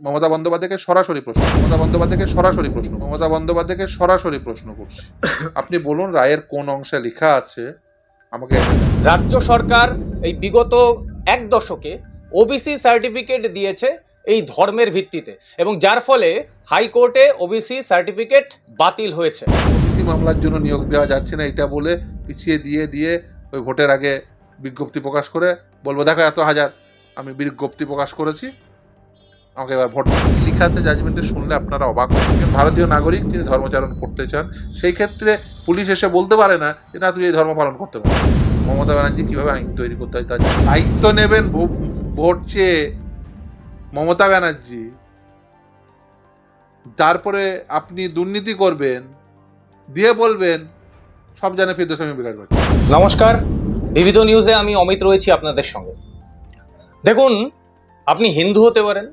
মমতা বন্দ্যোপাধ্যায়কে সরাসরি প্রশ্ন মমতা বন্দ্যোপাধ্যায়কে সরাসরি প্রশ্ন মমতা বন্দ্যোপাধ্যায়কে সরাসরি প্রশ্ন করছি। আপনি বলুন রায়ের কোন অংশে লেখা আছে? আমাকে রাজ্য সরকার এই বিগত এক দশকে ওবিসি সার্টিফিকেট দিয়েছে এই ধর্মের ভিত্তিতে এবং যার ফলে হাইকোর্টে ওবিসি সার্টিফিকেট বাতিল হয়েছে। ওবিসি মামলার জন্য নিয়োগ দেওয়া যাচ্ছে না এটা বলে পিছিয়ে দিয়ে দিয়ে ওই ভোটের আগে বিজ্ঞপ্তি প্রকাশ করে বলব দেখো এত হাজার আমি বিজ্ঞপ্তি প্রকাশ করেছি আমাকে এবার ভোট। লেখা আছে জাজমেন্টে শুনলে আপনারা অবাক হবেন। ভারতীয় নাগরিক তিনি ধর্মচারণ করতে চান, সেই ক্ষেত্রে পুলিশ এসে বলতে পারে না যে, না তুই এই ধর্ম পালন করতে পারো মমতা ব্যানার্জি কীভাবে আইন তৈরি করতে হয়, তার দায়িত্ব নেবেন ভোট চেয়ে মমতা ব্যানার্জি। তারপরে আপনি দুর্নীতি করবেন, দিয়ে বলবেন, সব জানে ফিরদোস্বামী বিরাট নমস্কার, বিবিধ নিউজে আমি অমিত রয়েছি আপনাদের সঙ্গে। দেখুন, আপনি হিন্দু হতে পারেন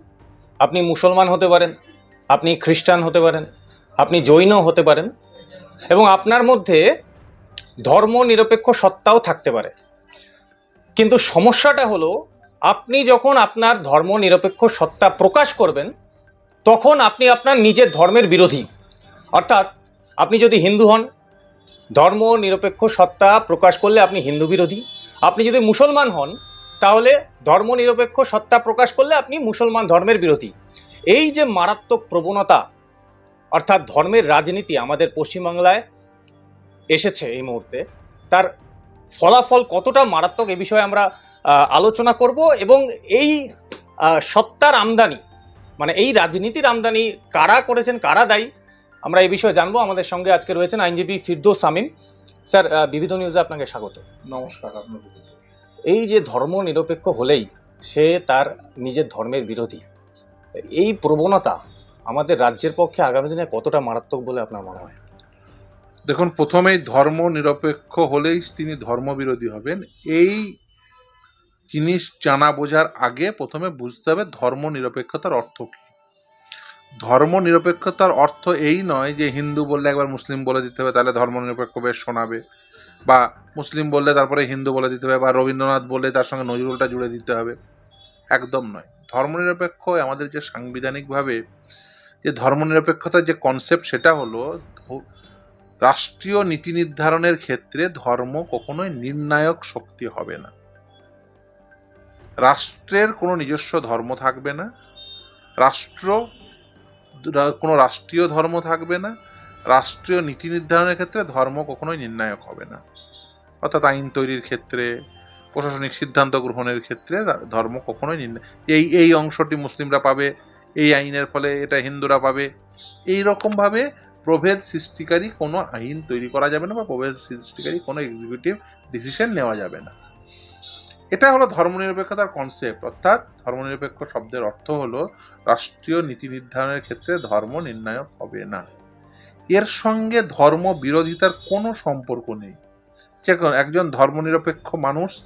আপনি মুসলমান হতে পারেন, আপনি খ্রিস্টান হতে পারেন, আপনি জৈন হতে পারেন এবং আপনার মধ্যে ধর্ম নিরপেক্ষ সত্তাও থাকতে পারে। কিন্তু সমস্যাটা হলো, আপনি যখন আপনার ধর্ম নিরপেক্ষ সত্তা প্রকাশ করবেন, তখন আপনি আপনার নিজের ধর্মের বিরোধী। অর্থাৎ আপনি যদি হিন্দু হন ধর্ম নিরপেক্ষ সত্তা প্রকাশ করলে আপনি হিন্দু বিরোধী। আপনি যদি মুসলমান হন তাহলে ধর্ম নিরপেক্ষ সত্তা প্রকাশ করলে আপনি মুসলমান ধর্মের বিরোধী। এই যে মারাত্মক প্রবণতা, অর্থাৎ ধর্মের রাজনীতি আমাদের পশ্চিমবাংলায় এসেছে এই মুহূর্তে, তার ফলাফল কতটা মারাত্মক এ বিষয়ে আমরা আলোচনা করব এবং এই সত্তার আমদানি মানে এই রাজনীতির আমদানি কারা করেছেন, কারা দায়ী, আমরা এই বিষয়ে জানব। আমাদের সঙ্গে আজকে রয়েছেন আইনজীবী ফিরদোস সামিম স্যার বিবিধ নিউজে আপনাকে স্বাগত। নমস্কার আপনার এই যে ধর্ম নিরপেক্ষ হলেই সে তার নিজের ধর্মের বিরোধী। এই প্রবণতা আমাদের রাজ্যের পক্ষে আগামী দিনে কতটা মারাত্মক বলে আপনার মনে হয়? দেখুন, প্রথমেই ধর্ম নিরপেক্ষ হলেই তিনি ধর্মবিরোধী হবেন। এই জিনিস জানা বোঝার আগে প্রথমে বুঝতে হবে ধর্ম নিরপেক্ষতার অর্থ কী। ধর্ম নিরপেক্ষতার অর্থ এই নয় যে হিন্দু বললে একবার মুসলিম বলে দিতে হবে, তাহলে ধর্ম নিরপেক্ষ বেশ শোনাবে। বা মুসলিম বললে তারপরে হিন্দু বলে দিতে হবে বা রবীন্দ্রনাথ বললে তার সঙ্গে নজরুলটা জুড়ে দিতে হবে। একদম নয়। ধর্মনিরপেক্ষ আমাদের যে সাংবিধানিকভাবে যে ধর্মনিরপেক্ষতার যে কনসেপ্ট সেটা হলো রাষ্ট্রীয় নীতি নির্ধারণের ক্ষেত্রে ধর্ম কখনোই নির্ণায়ক শক্তি হবে না। রাষ্ট্রের কোনো নিজস্ব ধর্ম থাকবে না। রাষ্ট্র কোনো রাষ্ট্রীয় ধর্ম থাকবে না। রাষ্ট্রীয় নীতি নির্ধারণের ক্ষেত্রে ধর্ম কখনোই নির্ণায়ক হবে না। অর্থাৎ আইন তৈরির ক্ষেত্রে, প্রশাসনিক সিদ্ধান্ত গ্রহণের ক্ষেত্রে ধর্ম কখনোই নির্ণয়, এই এই অংশটি মুসলিমরা পাবে, এই আইনের ফলে এটা হিন্দুরা পাবে। এই রকমভাবে প্রভেদ সৃষ্টিকারী কোনো আইন তৈরি করা যাবে না বা প্রভেদ সৃষ্টিকারী কোনো এক্সিকিউটিভ ডিসিশন নেওয়া যাবে না। এটা হলো ধর্মনিরপেক্ষতার কনসেপ্ট অর্থাৎ ধর্মনিরপেক্ষ শব্দের অর্থ হলো রাষ্ট্রীয় নীতি নির্ধারণের ক্ষেত্রে ধর্ম নির্ণায়ক হবে না। এর সঙ্গে ধর্ম বিরোধিতার কোনো সম্পর্ক নেই। দেখুন, একজন ধর্মনিরপেক্ষ মানুষ,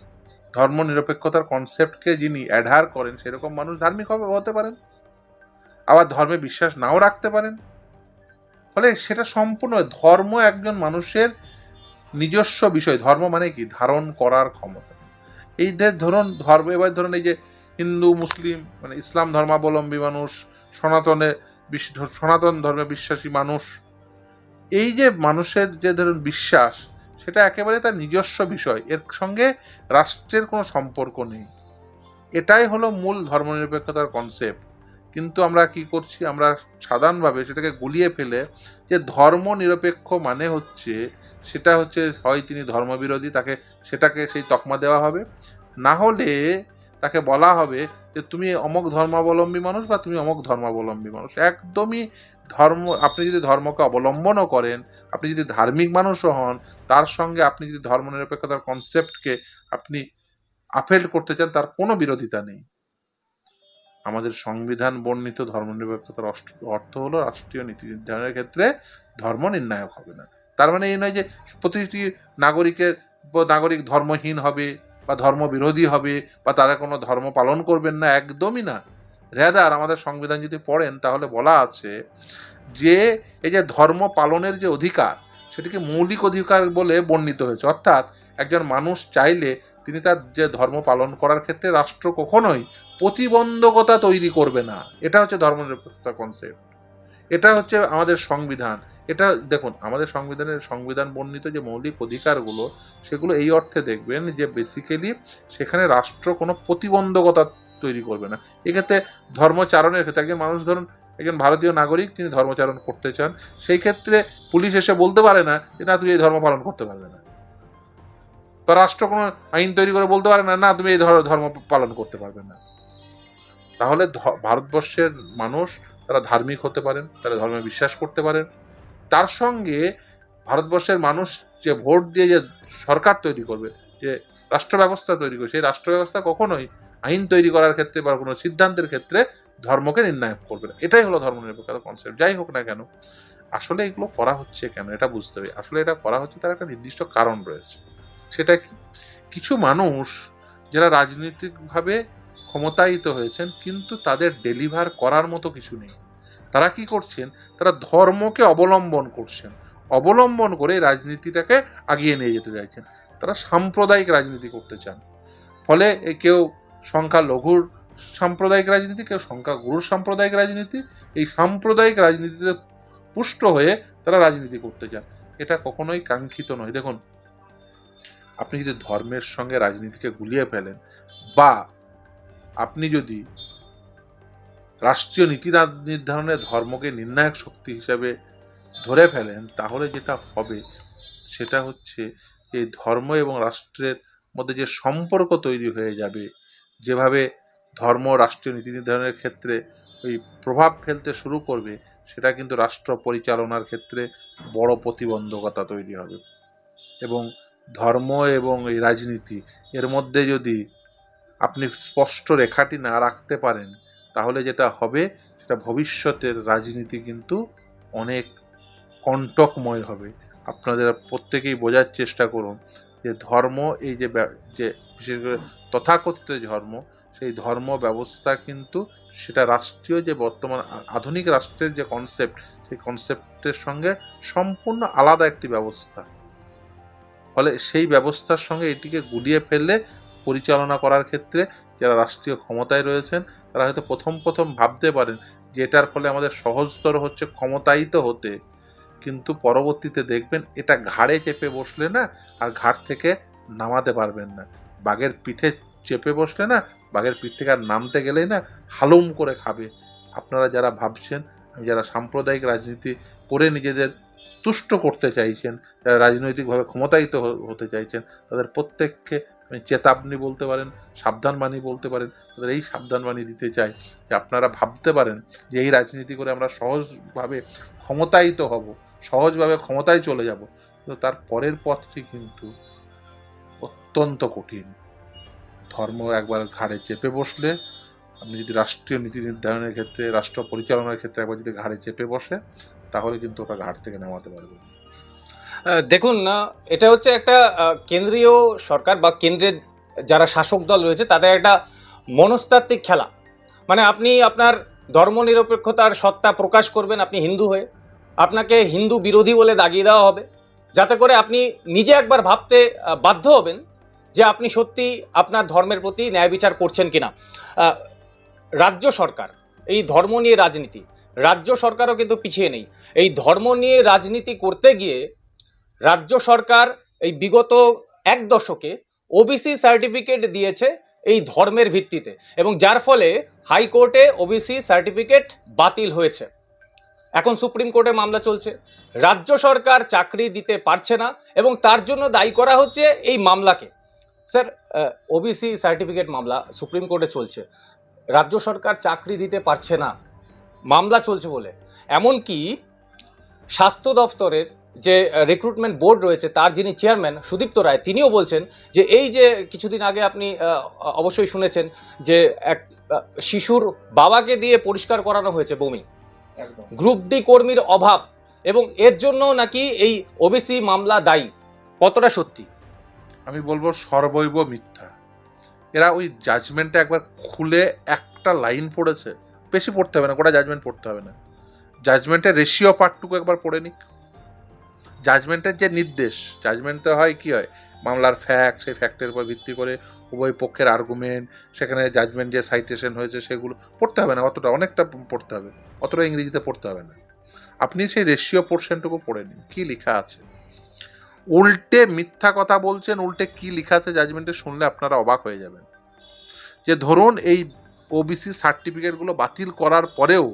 ধর্মনিরপেক্ষতার কনসেপ্টকে যিনি অ্যাডহার করেন, সেরকম মানুষ ধার্মিক হবে হতে পারেন। আবার ধর্মে বিশ্বাস নাও রাখতে পারেন। ফলে সেটা সম্পূর্ণ ধর্ম একজন মানুষের নিজস্ব বিষয়। ধর্ম মানে কি? ধারণ করার ক্ষমতা। এই যে ধরুন, ধর্ম, এবার ধরুন এই যে হিন্দু, মুসলিম মানে ইসলাম ধর্মাবলম্বী মানুষ, সনাতনে সনাতন ধর্মে বিশ্বাসী মানুষ, এই যে মানুষের যে ধরুন বিশ্বাস সেটা একেবারে তার নিজস্ব বিষয়। এর সঙ্গে রাষ্ট্রের কোনো সম্পর্ক নেই। এটাই হলো মূল ধর্মনিরপেক্ষতার কনসেপ্ট কিন্তু আমরা কি করছি? আমরা সাধারণভাবে সেটাকে গুলিয়ে ফেলে যে ধর্ম নিরপেক্ষ মানে হচ্ছে সেটা হচ্ছে হয় তিনি ধর্মবিরোধী, তাকে সেটাকে সেই তকমা দেওয়া হবে। না হলে তাকে বলা হবে যে, তুমি অমক ধর্মাবলম্বী মানুষ বা তুমি অমক ধর্মাবলম্বী মানুষ। একদমই ধর্ম, আপনি যদি ধর্মকে অবলম্বনও করেন, আপনি যদি ধার্মিক মানুষও হন, তার সঙ্গে আপনি যদি ধর্মনিরপেক্ষতার কনসেপ্টকে আপনি আপেল করতে চান, তার কোনো বিরোধিতা নেই। আমাদের সংবিধান বর্ণিত ধর্মনিরপেক্ষতার অর্থ হলো রাষ্ট্রীয় নীতি নির্ধারণের ক্ষেত্রে ধর্ম নির্ণায়ক হবে না। তার মানে এই নয় যে প্রতিটি নাগরিকের নাগরিক ধর্মহীন হবে বা ধর্ম বিরোধী হবে বা তারা কোনো ধর্ম পালন করবেন না, একদমই না। রেদার আমাদের সংবিধান যদি পড়েন, তাহলে বলা আছে যে এই যে ধর্ম পালনের যে অধিকার, সেটিকে মৌলিক অধিকার বলে বর্ণিত হয়েছে। অর্থাৎ একজন মানুষ চাইলে তিনি তার যে ধর্ম পালন করার ক্ষেত্রে রাষ্ট্র কখনোই প্রতিবন্ধকতা তৈরি করবে না। এটা হচ্ছে ধর্মনিরপেক্ষতা কনসেপ্ট এটা হচ্ছে আমাদের সংবিধান। এটা দেখুন, আমাদের সংবিধানের সংবিধান বর্ণিত যে মৌলিক অধিকারগুলো, সেগুলো এই অর্থে দেখবেন যে বেসিক্যালি সেখানে রাষ্ট্র কোনো প্রতিবন্ধকতা তৈরি করবে না। এক্ষেত্রে ধর্মচারণের ক্ষেত্রে একজন মানুষ, ধরুন একজন ভারতীয় নাগরিক, তিনি ধর্মচারণ করতে চান, সেই ক্ষেত্রে পুলিশ এসে বলতে পারে না যে, না, তুমি এই ধর্ম পালন করতে পারবে না। বা রাষ্ট্র কোনো আইন তৈরি করে বলতে পারে না না, তুমি এই ধর- ধর্ম পালন করতে পারবে না। তাহলে ভারতবর্ষের মানুষ তারা ধার্মিক হতে পারেন, তারা ধর্মে বিশ্বাস করতে পারেন। তার সঙ্গে ভারতবর্ষের মানুষ যে ভোট দিয়ে যে সরকার তৈরি করবে, যে রাষ্ট্র ব্যবস্থা তৈরি করবে, সেই রাষ্ট্র ব্যবস্থা কখনোই আইন তৈরি করার ক্ষেত্রে বা কোনো সিদ্ধান্তের ক্ষেত্রে ধর্মকে নির্ণায়ক করবে না। এটাই হলো ধর্মনিরপেক্ষতা কনসেপ্ট যাই হোক না কেন, আসলে এগুলো করা হচ্ছে কেন? এটা বুঝতে হবে। আসলে এটা করা হচ্ছে তার একটা নির্দিষ্ট কারণ রয়েছে। সেটা কি? কিছু মানুষ যারা রাজনৈতিকভাবে ক্ষমতায়িত হয়েছেন কিন্তু তাদের ডেলিভার করার মতো কিছু নেই। তারা কি করছেন? তারা ধর্মকে অবলম্বন করছেন। অবলম্বন করে রাজনীতিটাকে আগিয়ে নিয়ে যেতে চাইছেন। তারা সাম্প্রদায়িক রাজনীতি করতে চান। ফলে কেউ সংখ্যালঘুর সাম্প্রদায়িক রাজনীতি, কেউ সংখ্যাগুরুর সাম্প্রদায়িক রাজনীতি, এই সাম্প্রদায়িক রাজনীতিতে পুষ্ট হয়ে তারা রাজনীতি করতে চান। এটা কখনোই কাঙ্ক্ষিত নয়। দেখুন, আপনি যদি ধর্মের সঙ্গে রাজনীতিকে গুলিয়ে ফেলেন বা আপনি যদি রাষ্ট্রীয় নীতি নির্ধারণে ধর্মকে নির্ণায়ক শক্তি হিসাবে ধরে ফেলেন, তাহলে যেটা হবে সেটা হচ্ছে যে ধর্ম এবং রাষ্ট্রের মধ্যে যে সম্পর্ক তৈরি হয়ে যাবে যেভাবে ধর্ম, রাষ্ট্রীয় নীতি নির্ধারণের ক্ষেত্রে ওই প্রভাব ফেলতে শুরু করবে, সেটা কিন্তু রাষ্ট্র পরিচালনার ক্ষেত্রে বড় প্রতিবন্ধকতা তৈরি হবে। এবং ধর্ম এবং এই রাজনীতি, এর মধ্যে যদি আপনি স্পষ্ট রেখাটি না রাখতে পারেন, তাহলে যেটা হবে, সেটা ভবিষ্যতের রাজনীতি কিন্তু অনেক কণ্টকময় হবে। আপনাদের প্রত্যেকেই বোঝার চেষ্টা করুন যে ধর্ম, এই যে যে বিশেষ করে তথাকথিত ধর্ম, সেই ধর্ম ব্যবস্থা কিন্তু সেটা রাষ্ট্রীয় যে বর্তমান আধুনিক রাষ্ট্রের যে কনসেপ্ট সেই কনসেপ্টের সঙ্গে সম্পূর্ণ আলাদা একটি ব্যবস্থা। ফলে সেই ব্যবস্থার সঙ্গে এটিকে গুলিয়ে ফেললে পরিচালনা করার ক্ষেত্রে যারা রাষ্ট্রীয় ক্ষমতায় রয়েছেন, তারা হয়তো প্রথম প্রথম ভাবতে পারেন যে এটার ফলে আমাদের সহজতর হচ্ছে ক্ষমতায়িত হতে। কিন্তু পরবর্তীতে দেখবেন এটা ঘাড়ে চেপে বসলে না, আর ঘাট থেকে নামাতে পারবেন না। বাঘের পিঠে চেপে বসলে না, বাঘের পিঠ থেকে আর নামতে গেলেই না হালুম করে খাবে। আপনারা যারা ভাবছেন যারা সাম্প্রদায়িক রাজনীতি করে নিজেদের তুষ্ট করতে চাইছেন, যারা রাজনৈতিকভাবে ক্ষমতায়িত হতে চাইছেন, তাদের প্রত্যেককে চেতাবনী বলতে পারেন, সাবধানবাণী বলতে পারেন, তাদের এই সাবধানবাণী দিতে চাই যে আপনারা ভাবতে পারেন যে এই রাজনীতি করে আমরা সহজভাবে ক্ষমতায়িত হব, সহজভাবে ক্ষমতায় চলে যাব। কিন্তু তার পরের পথটি কিন্তু অত্যন্ত কঠিন। ধর্ম একবার ঘাড়ে চেপে বসলে, আপনি যদি রাষ্ট্রীয় নীতি নির্ধারণের ক্ষেত্রে, রাষ্ট্র পরিচালনার ক্ষেত্রে একবার যদি ঘাড়ে চেপে বসে, তাহলে কিন্তু ওটা ঘাট থেকে নামাতে পারবে। দেখুন এটা হচ্ছে একটা কেন্দ্রীয় সরকার বা কেন্দ্রের যারা শাসক দল রয়েছে, তাদের একটা মনস্তাত্ত্বিক খেলা। মানে আপনি আপনার ধর্মনিরপেক্ষতার সত্তা প্রকাশ করবেন, আপনি হিন্দু হয়ে। আপনাকে হিন্দু বিরোধী বলে দাগিয়ে দেওয়া হবে। যাতে করে আপনি নিজে একবার ভাবতে বাধ্য হবেন যে আপনি সত্যি আপনার ধর্মের প্রতি ন্যায় বিচার করছেন কিনা। রাজ্য সরকার, এই ধর্ম নিয়ে রাজনীতি, রাজ্য সরকারও কিন্তু পিছিয়ে নেই। এই ধর্ম নিয়ে রাজনীতি করতে গিয়ে রাজ্য সরকার এই বিগত এক দশকে ওবিসি সার্টিফিকেট দিয়েছে এই ধর্মের ভিত্তিতে এবং যার ফলে হাইকোর্টে ওবিসি সার্টিফিকেট বাতিল হয়েছে। এখন সুপ্রিম কোর্টে মামলা চলছে। রাজ্য সরকার চাকরি দিতে পারছে না এবং তার জন্য দায়ী করা হচ্ছে এই মামলাকে। স্যার ওবিসি সার্টিফিকেট মামলা সুপ্রিম কোর্টে চলছে। রাজ্য সরকার চাকরি দিতে পারছে না। মামলা চলছে বলে। এমনকি স্বাস্থ্য দফতরের যে রিক্রুটমেন্ট বোর্ড রয়েছে, তার যিনি চেয়ারম্যান সুদীপ্ত রায়, তিনিও বলছেন যে এই যে কিছুদিন আগে আপনি অবশ্যই শুনেছেন যে এক শিশুর বাবাকে দিয়ে পরিষ্কার করানো হয়েছে বমি। গ্রুপ ডি কর্মীর অভাব এবং এর জন্য নাকি এই ওবিসি মামলা দায়ী। কতটা সত্যি? আমি বলব সর্বৈব মিথ্যা। এরা ওই জাজমেন্টটা একবার খুলে একটা লাইন পড়েছে। বেশি পড়তে হবে না গোটা জাজমেন্ট পড়তে হবে না। জাজমেন্টের রেশিও পার্টটুকু একবার পড়ে নিক। জাজমেন্টের যে নির্দেশ জাজমেন্টে হয় কি হয়? মামলার ফ্যাক্ট সেই ফ্যাক্টের উপর ভিত্তি করে উভয় পক্ষের আর্গুমেন্ট সেখানে জাজমেন্ট যে সাইটেশন হয়েছে সেগুলো পড়তে হবে না, অতটা অনেকটা পড়তে হবে, অতটা ইংরেজিতে পড়তে হবে না। আপনি সেই রেশিও পোর্শনটুকু পড়ে নিন, কী লেখা আছে? উল্টে মিথ্যা কথা বলছেন, উল্টে কি লেখা আছে জাজমেন্টে শুনলে আপনারা অবাক হয়ে যাবেন। যে ধরুন এই ওবিসি সার্টিফিকেটগুলো বাতিল করার পরেও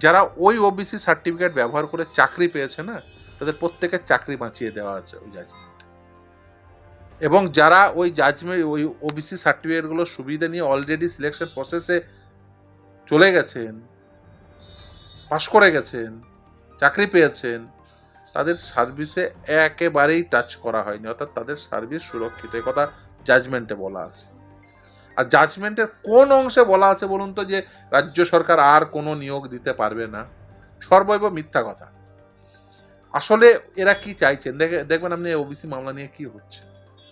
যারা ওই ওবিসি সার্টিফিকেট ব্যবহার করে চাকরি পেয়েছে না তাদের প্রত্যেকের চাকরি বাঁচিয়ে দেওয়া আছে ওই জাজমেন্ট এবং যারা ওই জাজমেন্ট ওই ওবিসি সার্টিফিকেটগুলো সুবিধা নিয়ে অলরেডি সিলেকশন প্রসেসে চলে গেছেন পাশ করে গেছেন, চাকরি পেয়েছেন, তাদের সার্ভিসে একেবারেই টাচ করা হয়নি। অর্থাৎ তাদের সার্ভিস সুরক্ষিত কথা জাজমেন্টে বলা আছে। আর জাজমেন্টের কোন অংশে বলা আছে বলুন তো যে, রাজ্য সরকার আর কোনো নিয়োগ দিতে পারবে না? সর্বৈব মিথ্যা কথা। আসলে এরা কি চাইছেন? দেখে, দেখবেন আপনি ওবিসি মামলা নিয়ে কি হচ্ছে?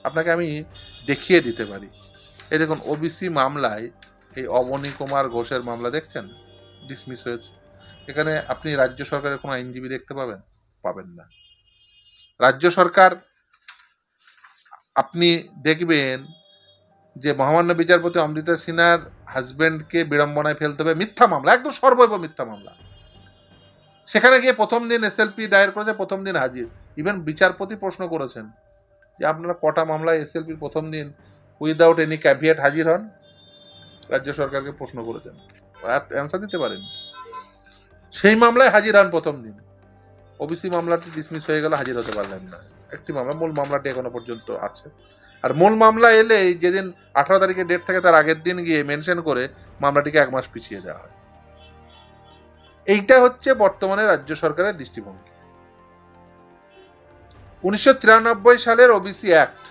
আপনাকে আমি দেখিয়ে দিতে পারি। এই দেখুন ওবিসি মামলায় এই অবনী কুমার ঘোষের মামলা দেখছেন? ডিসমিস হয়েছে। এখানে আপনি রাজ্য সরকারের কোনো আইনজীবী দেখতে পাবেন? পাবেন না। রাজ্য সরকার, আপনি দেখবেন যে মহামান্য বিচারপতি অমৃতা সিনহার হাজবেন্ডকে বিড়ম্বনায় ফেলতে হবে। মিথ্যা মামলা, একদম সর্বৈব মিথ্যা মামলা। সেখানে গিয়ে প্রথম দিন এসএলপি দায়ের করেছে, প্রথম দিন হাজির। ইভেন বিচারপতি প্রশ্ন করেছেন যে আপনারা কটা মামলায় এসএলপির প্রথম দিন উইদাউট এনি ক্যাভিয়েট হাজির হন? রাজ্য সরকারকে প্রশ্ন করেছেন। অ্যান্সার দিতে পারেন সেই মামলায় হাজির হন প্রথম দিন। ওবিসি মামলাটি ডিসমিস হয়ে গেল হাজির হতে পারলেন না। একটি মামলা, মূল মামলাটি এখনও পর্যন্ত আছে। আর মূল মামলা এলে যেদিন আঠারো তারিখে ডেট থাকে, তার আগের দিন গিয়ে মেনশন করে মামলাটিকে এক মাস পিছিয়ে দেওয়া হয়। এইটা হচ্ছে বর্তমানে রাজ্য সরকারের দৃষ্টিভঙ্গি। উনিশশো তিরানব্বই সালের ওবিসি অ্যাক্ট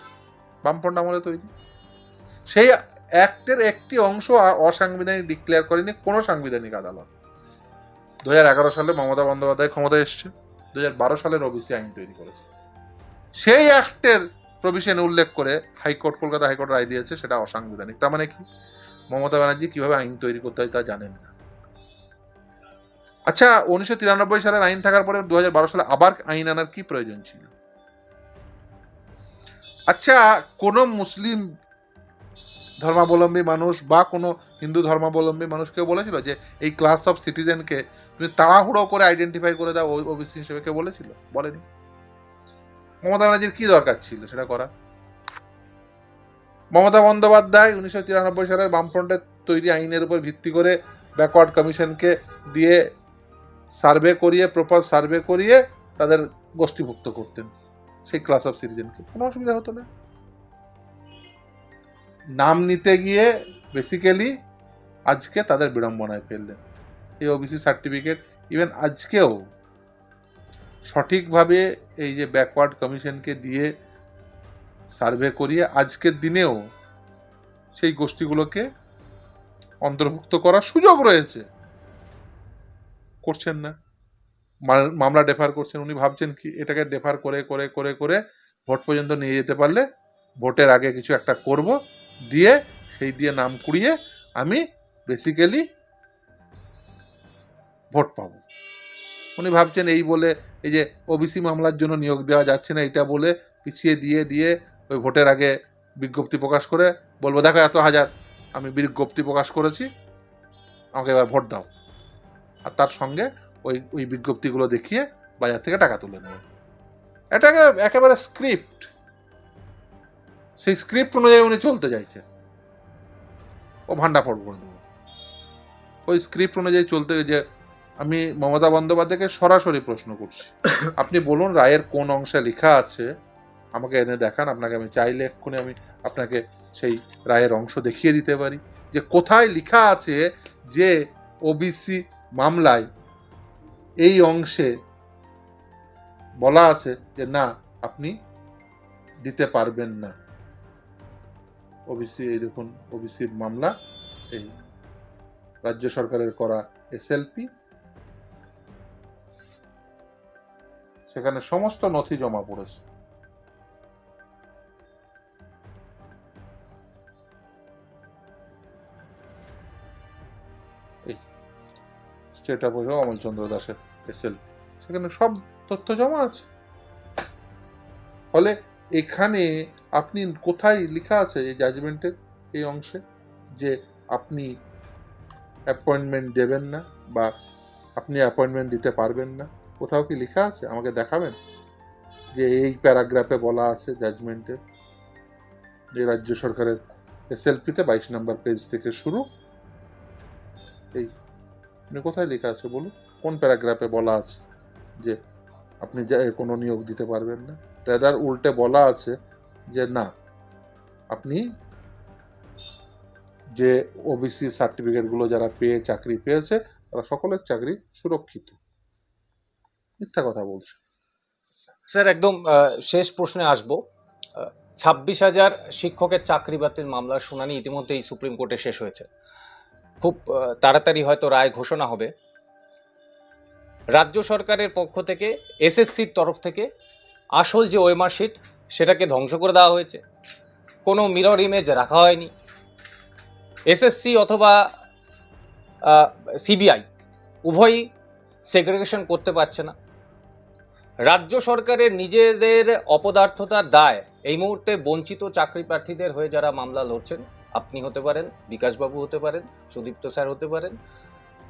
বামফ্রন্ট আমলে তৈরি। সেই অ্যাক্টের একটি অংশ অসাংবিধানিক ডিক্লেয়ার করেনি কোনো সাংবিধানিক আদালত। দুই হাজার এগারো সালে মমতা বন্দ্যোপাধ্যায় ক্ষমতায় এসছে দু হাজার বারো সালের ওবিসি আইন তৈরি করেছে। সেই অ্যাক্টের প্রভিশন উল্লেখ করে হাইকোর্ট, কলকাতা হাইকোর্ট রায় দিয়েছে, সেটা অসাংবিধানিক। তার মানে কি? মমতা ব্যানার্জি কীভাবে আইন তৈরি করতে হয় তা জানেন না। আচ্ছা উনিশশো তিরানব্বই সালের আইন থাকার পরে দু হাজার বারো সালে আবার আইন আনার কি প্রয়োজন ছিল? আচ্ছা কোন মুসলিম ধর্মাবলম্বী মানুষ বা কোনো হিন্দু ধর্মাবলম্বী মানুষ কেউ বলেছিল যে এই ক্লাস অফ সিটিজেনকে তুমি তাড়াহুড়ো করে আইডেন্টিফাই করে দাও ওবিসি হিসেবে কেউ বলেছিল? বলেনি? মমতা ব্যানার্জির কি দরকার ছিল সেটা করা মমতা বন্দ্যোপাধ্যায় উনিশশো তিরানব্বই সালের বামফ্রন্টের তৈরি আইনের উপর ভিত্তি করে ব্যাকওয়ার্ড কমিশনকে দিয়ে সার্ভে করিয়ে, প্রপার সার্ভে করিয়ে তাদের গোষ্ঠীভুক্ত করতেন। সেই ক্লাস অফ সিটিজেনকে কোনো অসুবিধা হতো না। নাম নিতে গিয়ে বেসিক্যালি আজকে তাদের বিড়ম্বনায় ফেললেন। এই ওবিসি সার্টিফিকেট ইভেন আজকেও সঠিকভাবে এই যে ব্যাকওয়ার্ড কমিশনকে দিয়ে সার্ভে করিয়ে আজকের দিনেও সেই গোষ্ঠীগুলোকে অন্তর্ভুক্ত করার সুযোগ রয়েছে। করছেন না। মাল- মামলা ডেফার করছেন, উনি ভাবছেন কি, এটাকে ডেফার করে করে করে করে ভোট পর্যন্ত নিয়ে যেতে পারলে ভোটের আগে কিছু একটা করব, দিয়ে সেই দিয়ে নাম কুড়িয়ে আমি বেসিক্যালি ভোট পাবো। উনি ভাবছেন এই বলে, এই যে ওবিসি মামলার জন্য নিয়োগ দেওয়া যাচ্ছে না, এটা বলে পিছিয়ে দিয়ে দিয়ে ওই ভোটের আগে বিজ্ঞপ্তি প্রকাশ করে বলব, দেখো এত হাজার, আমি বিজ্ঞপ্তি প্রকাশ করেছি, আমাকে এবার ভোট দাও। আর তার সঙ্গে ওই ওই বিজ্ঞপ্তিগুলো দেখিয়ে বাজার থেকে টাকা তুলে নেবে এটাকে একেবারে স্ক্রিপ্ট সেই স্ক্রিপ্ট অনুযায়ী উনি চলতে চাইছে। ও ভান্ডা ফট করে দেবো। ওই স্ক্রিপ্ট অনুযায়ী চলতে যে আমি মমতা বন্দ্যোপাধ্যায়কে সরাসরি প্রশ্ন করছি। আপনি বলুন রায়ের কোন অংশে লেখা আছে? আমাকে এনে দেখান, আপনাকে আমি চাইলে এক্ষুনি আমি আপনাকে সেই রায়ের অংশ দেখিয়ে দিতে পারি। যে কোথায় লেখা আছে যে ওবিসি মামলায় এই অংশে বলা আছে যে, না, আপনি দিতে পারবেন না। ওবিসি, এই দেখুন, ওবিসির মামলা, এই রাজ্য সরকারের করা এসএলপি। সেখানে সমস্ত নথি জমা পড়েছে। স্টেট অফ অমলচন্দ্র দাসের এসএল সেখানে সব তথ্য জমা আছে। ফলে এখানে আপনি কোথায় লেখা আছে এই জাজমেন্টের এই অংশে? যে আপনি অ্যাপয়েন্টমেন্ট দেবেন না বা আপনি অ্যাপয়েন্টমেন্ট দিতে পারবেন না। কোথাও কি লেখা আছে? আমাকে দেখাবেন? যে এই প্যারাগ্রাফে বলা আছে জাজমেন্টের যে রাজ্য সরকারের এসএলপিতে বাইশ নম্বর পেজ থেকে শুরু। এই আপনি কোথায় লেখা আছে বলুন? কোন প্যারাগ্রাফে বলা আছে যে আপনি কোনো নিয়োগ দিতে পারবেন না? রেদার উল্টে বলা আছে যে না, আপনি যে ওবিসি সার্টিফিকেটগুলো যারা পেয়ে, চাকরি পেয়েছে, তারা সকলের চাকরি সুরক্ষিত। মিথ্যা কথা বলছে। স্যার, একদম শেষ প্রশ্নে আসব। ছাব্বিশ হাজার শিক্ষকের চাকরি বাতিল মামলার শুনানি ইতিমধ্যেই সুপ্রিম কোর্টে শেষ হয়েছে। খুব তাড়াতাড়ি হয়তো রায় ঘোষণা হবে। রাজ্য সরকারের পক্ষ থেকে, এসএসসির তরফ থেকে আসল যে ওয়েমার শিট, সেটাকে ধ্বংস করে দেওয়া হয়েছে। কোনো মিরর ইমেজ রাখা হয়নি। এসএসসি অথবা সিবিআই উভয়ই সেগ্রিগেশন করতে পারছে না। রাজ্য সরকারের নিজেদের অপদার্থতার দায় এই মুহূর্তে বঞ্চিত চাকরি প্রার্থীদের হয়ে যারা মামলা লড়ছেন আপনি হতে পারেন, বিকাশবাবু হতে পারেন, সুদীপ্ত স্যার হতে পারেন।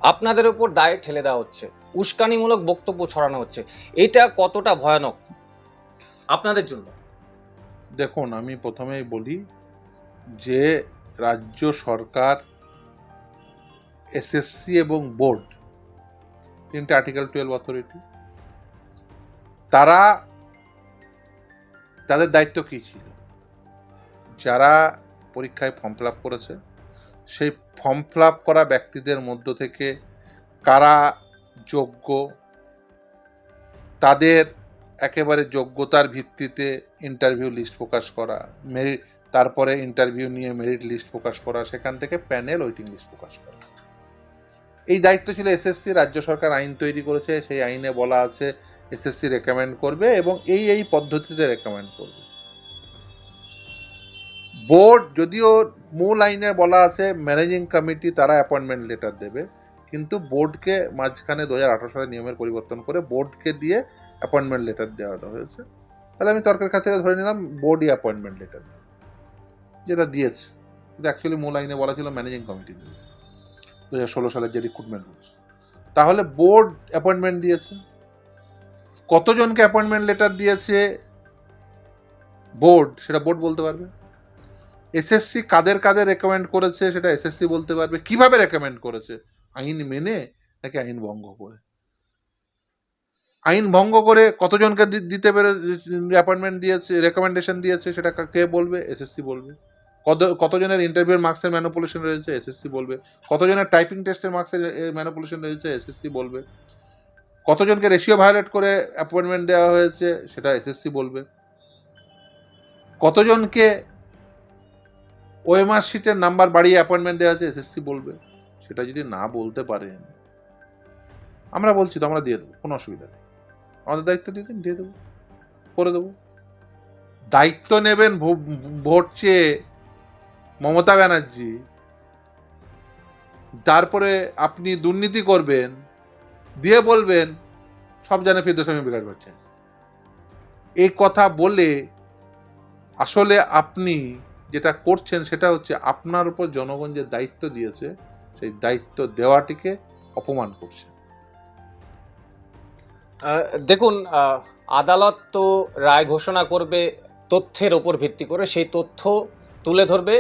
আপনাদের ওপর দায় ঠেলে দেওয়া হচ্ছে। উস্কানিমূলক বক্তব্য ছড়ানো হচ্ছে। এটা কতটা ভয়ানক? আপনাদের জন্য। দেখুন, আমি প্রথমেই বলি যে রাজ্য সরকার এসএসসি এবং বোর্ড, তিনটে আর্টিকেল টুয়েলভ অথরিটি তারা, তাদের দায়িত্ব কী ছিল? যারা পরীক্ষায় ফর্ম ফিল করেছে। সেই ফর্ম ফিল করা ব্যক্তিদের মধ্য থেকে কারা যোগ্য, তাদের একেবারে যোগ্যতার ভিত্তিতে ইন্টারভিউ লিস্ট প্রকাশ করা মেরিট তারপরে ইন্টারভিউ নিয়ে মেরিট লিস্ট প্রকাশ করা, সেখান থেকে প্যানেল ওয়েটিং লিস্ট প্রকাশ করা। এই দায়িত্ব ছিল এসএসসি রাজ্য সরকার আইন তৈরি করেছে, সেই আইনে বলা আছে এসএসসি রেকমেন্ড করবে এবং এই এই পদ্ধতিতে রেকমেন্ড করবে। বোর্ড, যদিও মূল আইনে বলা আছে, ম্যানেজিং কমিটি তারা অ্যাপয়েন্টমেন্ট লেটার দেবে। কিন্তু বোর্ডকে মাঝখানে দু হাজার আঠারো সালে নিয়মের পরিবর্তন করে বোর্ডকে দিয়ে অ্যাপয়েন্টমেন্ট লেটার দেওয়া হয়েছে। তাহলে আমি তর্কের কাছে ধরে নিলাম, বোর্ডই অ্যাপয়েন্টমেন্ট লেটার যেটা দিয়েছে। কিন্তু অ্যাকচুয়ালি মূল আইনে বলা ছিল ম্যানেজিং কমিটি দেবে। দু হাজার ষোলো সালের যে রিক্রুটমেন্ট রুলস তাহলে বোর্ড অ্যাপয়েন্টমেন্ট দিয়েছে। কতজনকে অ্যাপয়েন্টমেন্ট লেটার দিয়েছে বোর্ড, সেটা বোর্ড বলতে পারবে? এসএসসি কাদের কাদের রেকমেন্ড করেছে সেটা এসএসসি বলতে পারবে। কীভাবে রেকমেন্ড করেছে? আইন মেনে নাকি আইন ভঙ্গ করে? আইন ভঙ্গ করে কতজনকে দিতে পেরে অ্যাপয়েন্টমেন্ট দিয়েছে রেকমেন্ডেশন দিয়েছে সেটা কে বলবে? এসএসসি বলবে। কত, কতজনের ইন্টারভিউর মার্কসের ম্যানুপুলেশন রয়েছে? এসএসসি বলবে। কতজনের টাইপিং টেস্টের মার্কসের ম্যানুপুলেশন রয়েছে? এসএসসি বলবে। কতজনকে রেশিও ভায়োলেট করে অ্যাপয়েন্টমেন্ট দেওয়া হয়েছে? সেটা এসএসসি বলবে। কতজনকে ওএমআর শিটের নাম্বার বাড়িয়ে অ্যাপয়েন্টমেন্ট দেওয়া হয়েছে এসএসসি বলবে। সেটা যদি না বলতে পারেন, আমরা বলছি তো আমরা দিয়ে দেবো, কোনো অসুবিধা নেই। আমাদের দায়িত্ব দিয়ে দিন, দিয়ে দেবো, করে দেবো। দায়িত্ব নেবেন ভোট চেয়ে মমতা ব্যানার্জি। তারপরে আপনি দুর্নীতি করবেন, দিয়ে বলবেন, সব জানে ফিরদোস্বামী বিকাশ বচ্চন। এই কথা বলে আসলে আপনি যেটা করছেন সেটা হচ্ছে আপনার উপর জনগণ যে দায়িত্ব দিয়েছে সেই দায়িত্ব দেওয়াটিকে অপমান করছে দেখুন আদালত তো রায় ঘোষণা করবে তথ্যের ওপর ভিত্তি করে সেই তথ্য তুলে ধরবে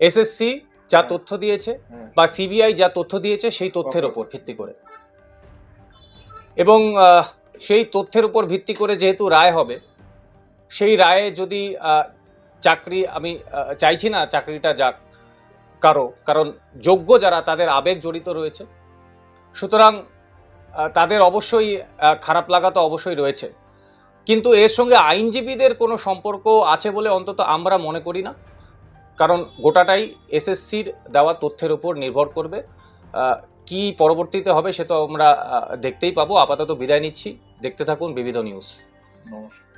এসএসসি যা হ্যাঁ। তথ্য দিয়েছে হ্যাঁ। বা সিবিআই যা তথ্য দিয়েছে সেই তথ্যের. ওপর ভিত্তি করে এবং সেই তথ্যের উপর ভিত্তি করে যেহেতু রায় হবে সেই রায়ে যদি আহ, চাকরি আমি চাইছি না চাকরিটা যাক কারও, কারণ যোগ্য যারা তাদের আবেগ জড়িত রয়েছে। সুতরাং তাদের অবশ্যই খারাপ লাগা তো অবশ্যই রয়েছে। কিন্তু এর সঙ্গে আইনজীবীদের কোনো সম্পর্ক আছে বলে অন্তত আমরা মনে করি না। কারণ গোটাটাই এসএসসির দেওয়া তথ্যের উপর নির্ভর করবে। কি পরবর্তীতে হবে সে তো আমরা দেখতেই পাবো। আপাতত বিদায় নিচ্ছি। দেখতে থাকুন বিবিধ নিউজ। নমস্কার।